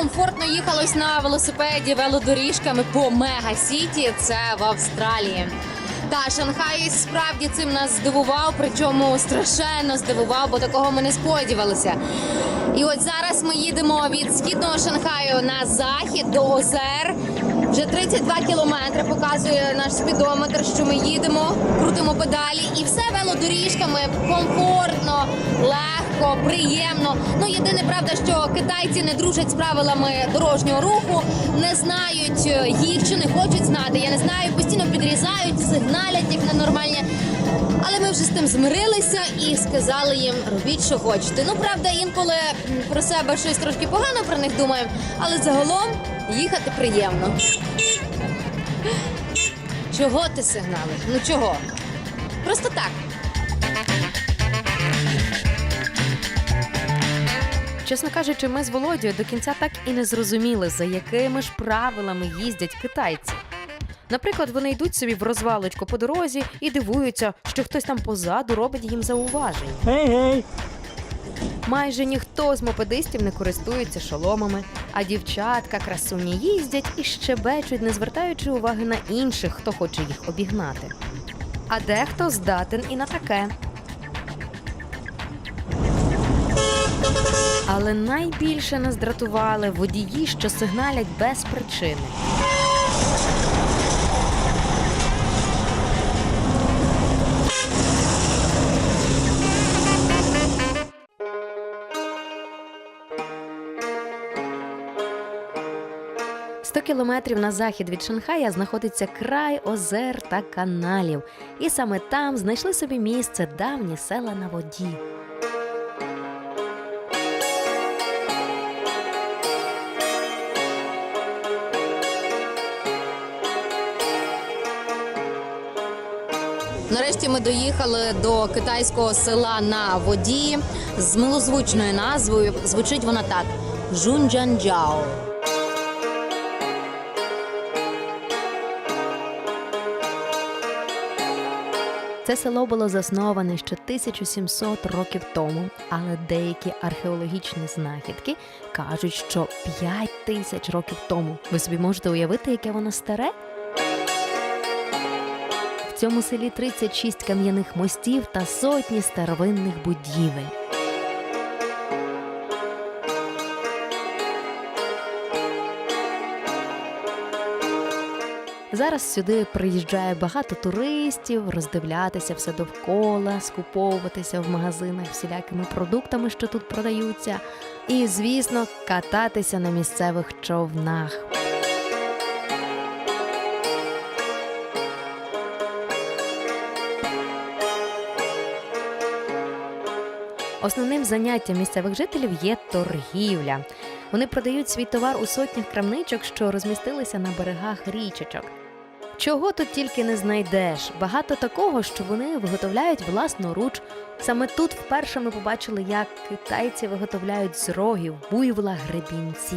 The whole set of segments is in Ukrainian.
Комфортно їхалось на велосипеді велодоріжками по Мега-Сіті. Це в Австралії. Та Шанхай справді цим нас здивував, причому страшенно здивував, бо такого ми не сподівалися. І от зараз ми їдемо від східного Шанхаю на захід до озер. Вже 32 кілометри показує наш спідометр, що ми їдемо, крутимо педалі, і все велодоріжками комфортно, легко, приємно. Ну єдине правда, що китайці не дружать з правилами дорожнього руху, не знають їх чи не хочуть знати. Я не знаю, постійно підрізають, сигналять як ненормальні. Але ми вже з тим змирилися і сказали їм робіть, що хочете. Ну правда, інколи про себе щось трошки погано про них думаємо, але загалом їхати приємно. Чого ти сигналиш? Ну чого? Просто так. Чесно кажучи, ми з Володією до кінця так і не зрозуміли, за якими ж правилами їздять китайці. Наприклад, вони йдуть собі в розвалочку по дорозі і дивуються, що хтось там позаду робить їм зауваження. Гей-гей! Майже ніхто з мопедистів не користується шоломами, а дівчатка красуні їздять і щебечуть, не звертаючи уваги на інших, хто хоче їх обігнати. А дехто здатен і на таке. Але найбільше нас дратували водії, що сигналять без причини. Сто кілометрів на захід від Шанхая знаходиться край озер та каналів, і саме там знайшли собі місце давні села на воді. Нарешті ми доїхали до китайського села на воді з милозвучною назвою. Звучить вона так: Жунджанджао. Це село було засноване ще 1700 років тому, але деякі археологічні знахідки кажуть, що 5 тисяч років тому. Ви собі можете уявити, яке воно старе? В цьому селі 36 кам'яних мостів та сотні старовинних будівель. Зараз сюди приїжджає багато туристів, роздивлятися все довкола, скуповуватися в магазинах всілякими продуктами, що тут продаються, і, звісно, кататися на місцевих човнах. Основним заняттям місцевих жителів є торгівля. Вони продають свій товар у сотнях крамничок, що розмістилися на берегах річечок. Чого тут тільки не знайдеш. Багато такого, що вони виготовляють власноруч. Саме тут вперше ми побачили, як китайці виготовляють з рогів буйвола гребінці.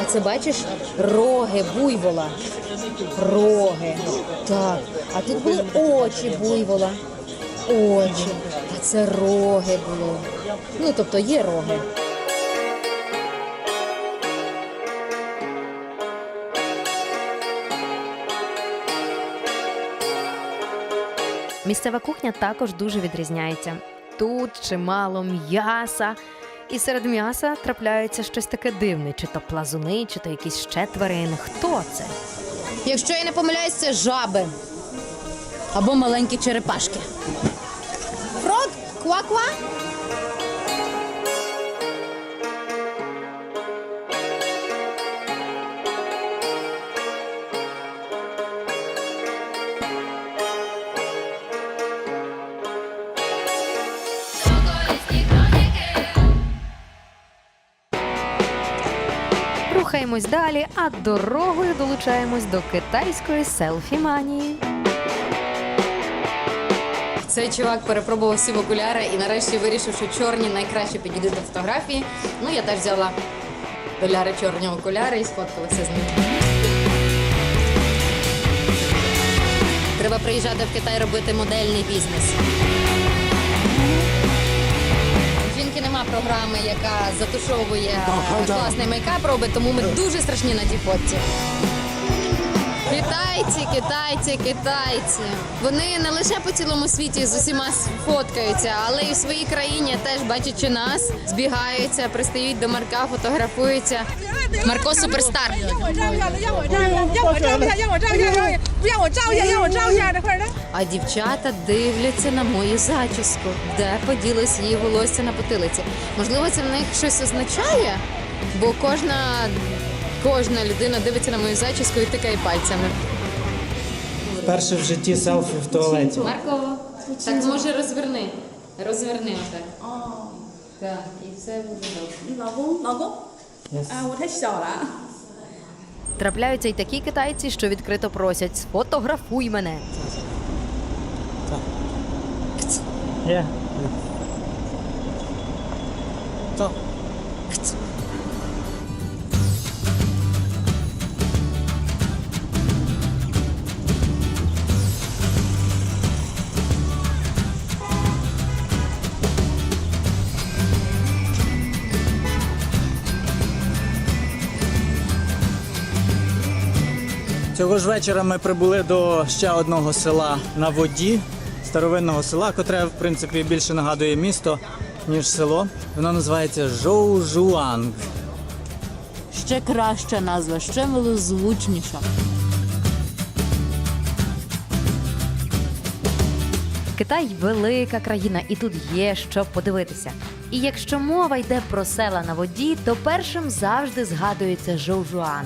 А це бачиш роги буйвола. Роги. Так. А тут були очі буйвола. Очі. Це роги були. Ну, тобто є роги. Місцева кухня також дуже відрізняється. Тут чимало м'яса. І серед м'яса трапляється щось таке дивне, чи то плазуни, чи то якісь ще тварини. Хто це? Якщо я не помиляюсь, це жаби. Або маленькі черепашки. Ква-ква? Рухаємось далі, а дорогою долучаємось до китайської селфі-манії. Цей чувак перепробував всі окуляри і нарешті вирішив, що чорні найкраще підійдуть до фотографії. Ну, я теж взяла доляри чорні окуляри і сфоткалася з ним. Треба приїжджати в Китай робити модельний бізнес. Жінки нема програми, яка затушовує е, класний мейкап робить, тому ми дуже страшні на тій фотці. Китайці, китайці, китайці. Вони не лише по цілому світі з усіма фоткаються, але й в своїй країні теж бачачи нас, збігаються, пристають до Марка, фотографуються. Марко суперстар. А дівчата дивляться на мою зачіску, де поділось її волосся на потилиці. Можливо, це в них щось означає, бо кожна Кожна людина дивиться на мою зачіску і тикає пальцями. Вперше в житті селфі в туалеті. Марко, так може розверни. Розверни отак. Так, і все буде добре. Ногу, ногу. Трапляються й такі китайці, що відкрито просять сфотографуй мене. Так. Цього ж вечора ми прибули до ще одного села на воді, старовинного села, котре, в принципі, більше нагадує місто, ніж село. Воно називається Жоужуанг. Ще краща назва, ще милозвучніша. Китай велика країна, і тут є що подивитися. І якщо мова йде про села на воді, то першим завжди згадується Жоужуан.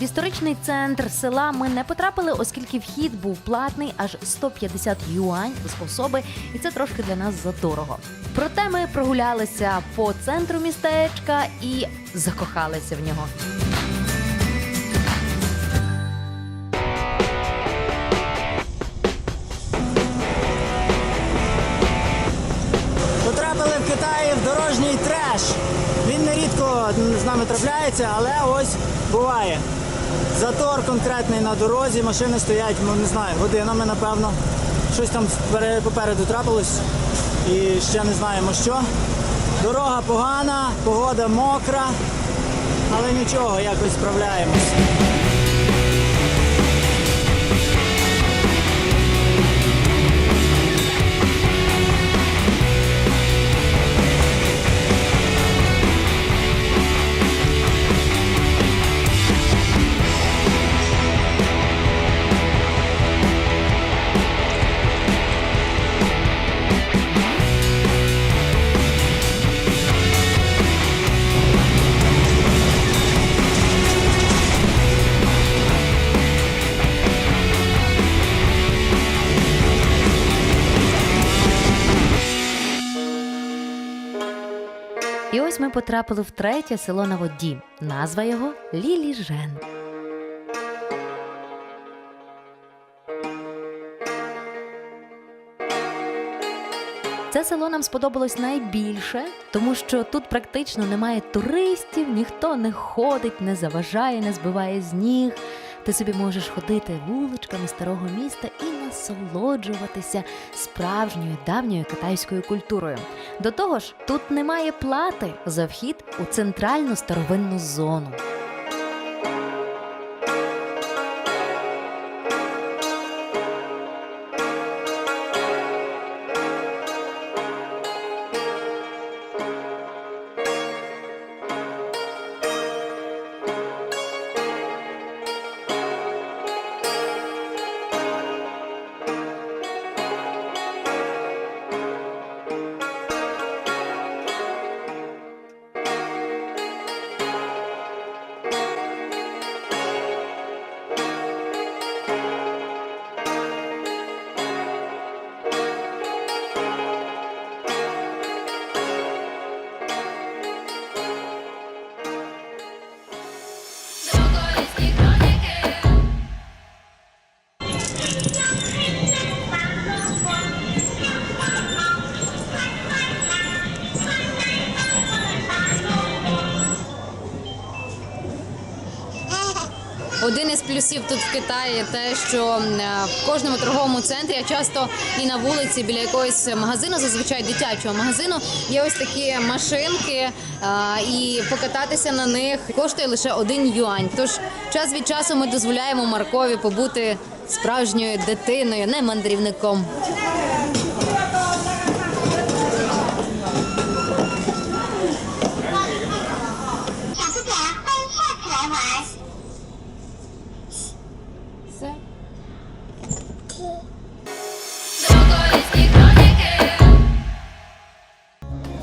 В історичний центр села ми не потрапили, оскільки вхід був платний аж 150 юань з особи, і це трошки для нас задорого. Проте ми прогулялися по центру містечка і закохалися в нього. Потрапили в Китаї в дорожній треш. Він нерідко з нами трапляється, але ось буває. Затор конкретний на дорозі, машини стоять, ну, не знаю, годинами, напевно. Щось там попереду трапилось і ще не знаємо що. Дорога погана, погода мокра, але нічого, якось справляємось. Потрапили в третє село на воді. Назва його Ліліжен. Це село нам сподобалось найбільше, тому що тут практично немає туристів, ніхто не ходить, не заважає, не збиває з ніг. Ти собі можеш ходити вуличками старого міста і насолоджуватися справжньою давньою китайською культурою. До того ж, тут немає плати за вхід у центральну старовинну зону. В Китаї те, що е, в кожному торговому центрі, а часто і на вулиці біля якогось магазину, зазвичай дитячого магазину, є ось такі машинки, е, і покататися на них коштує лише один юань. Тож час від часу ми дозволяємо Маркові побути справжньою дитиною, не мандрівником.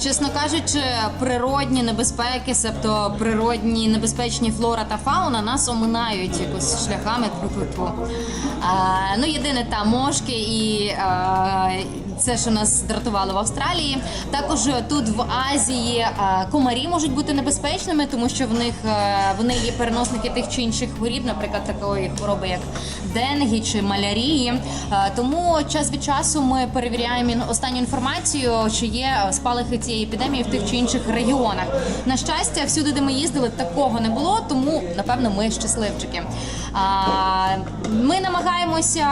Чесно кажучи, природні небезпеки, себто природні небезпечні флора та фауна нас оминають якось шляхами. Тьфу-тьфу-тьфу. Ну, єдине та мошки і а, це, що нас дратувало в Австралії. Також тут в Азії комарі можуть бути небезпечними, тому що в них е, вони є переносники тих чи інших хворіб, наприклад, такої хвороби, як денгі чи малярії. Е, Тому час від часу ми перевіряємо останню інформацію, чи є е, спалахи цієї епідемії в тих чи інших регіонах. На щастя, всюди, де ми їздили, такого не було, тому напевно ми щасливчики. Ми намагаємося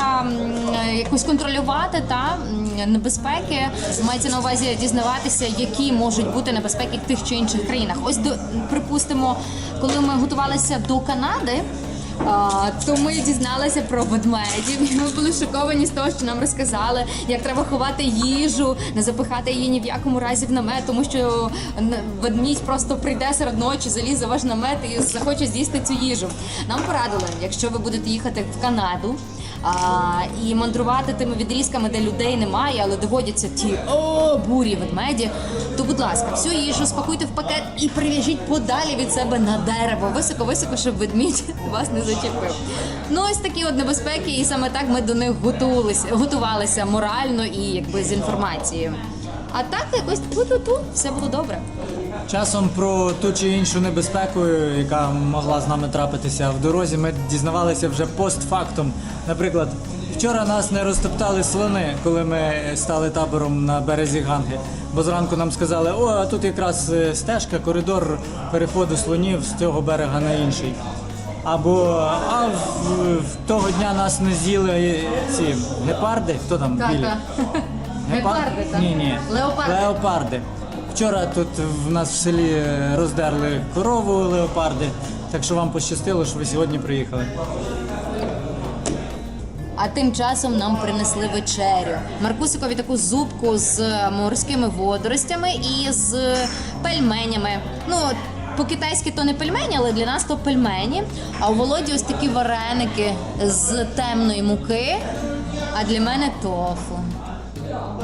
якось контролювати та небезпеки. Мається на увазі дізнаватися, які можуть бути небезпеки в тих чи інших країнах. Ось до припустимо, коли ми готувалися до Канади. То ми дізналися про ведмедів. І ми були шоковані з того, що нам розказали, як треба ховати їжу, не запихати її ні в якому разі в намет, тому що н- ведмідь просто прийде серед ночі, залізе в ваш намет і захоче з'їсти цю їжу. Нам порадили, якщо ви будете їхати в Канаду. А, і мандрувати тими відрізками, де людей немає, але доводяться ті о, бурі ведмеді. То, будь ласка, всю їжу спакуйте в пакет і прив'яжіть подалі від себе на дерево, високо-високо, щоб ведмідь вас не зачепив. Ну ось такі от небезпеки, і саме так ми до них готувалися, готувалися морально і якби з інформацією. А так якось ту-ту-ту, все було добре. Часом про ту чи іншу небезпеку, яка могла з нами трапитися в дорозі, ми дізнавалися вже постфактум. Наприклад, вчора нас не розтоптали слони, коли ми стали табором на березі Ганги. Бо зранку нам сказали, о, а тут якраз е, стежка, коридор переходу слонів з цього берега на інший. Або а в, в того дня нас не з'їли е, ці гепарди. Хто там білі? Гепарди, так. Ні, ні. Леопарди. Леопарди. Вчора тут в нас в селі е, роздерли корову леопарди, так що вам пощастило, що ви сьогодні приїхали. А тим часом нам принесли вечерю. Маркусикові таку зубку з морськими водоростями і з пельменями. Ну, по-китайськи то не пельмені, але для нас то пельмені. А у Володі ось такі вареники з темної муки, а для мене тофу.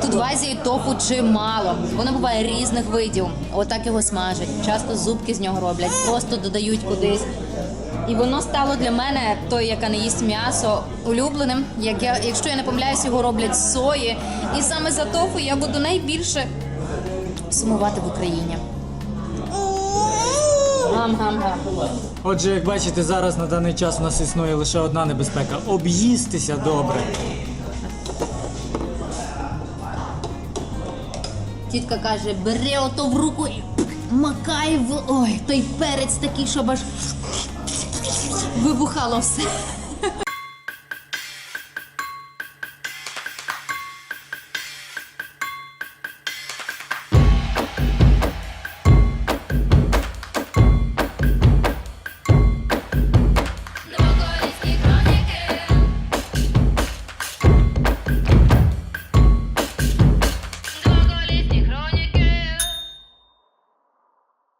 Тут в Азії тофу чимало. Воно буває різних видів. Отак його смажать. Часто зубки з нього роблять, просто додають кудись. І воно стало для мене, той, яка не їсть м'ясо, улюбленим. Як я, якщо я не помиляюсь, його роблять з сої. І саме за тофу я буду найбільше сумувати в Україні. Гам-гам-гам. Отже, як бачите, зараз на даний час у нас існує лише одна небезпека об'їстися добре. Тітка каже, бери ото в руку і макай в ой, той перець такий, щоб аж вибухало все.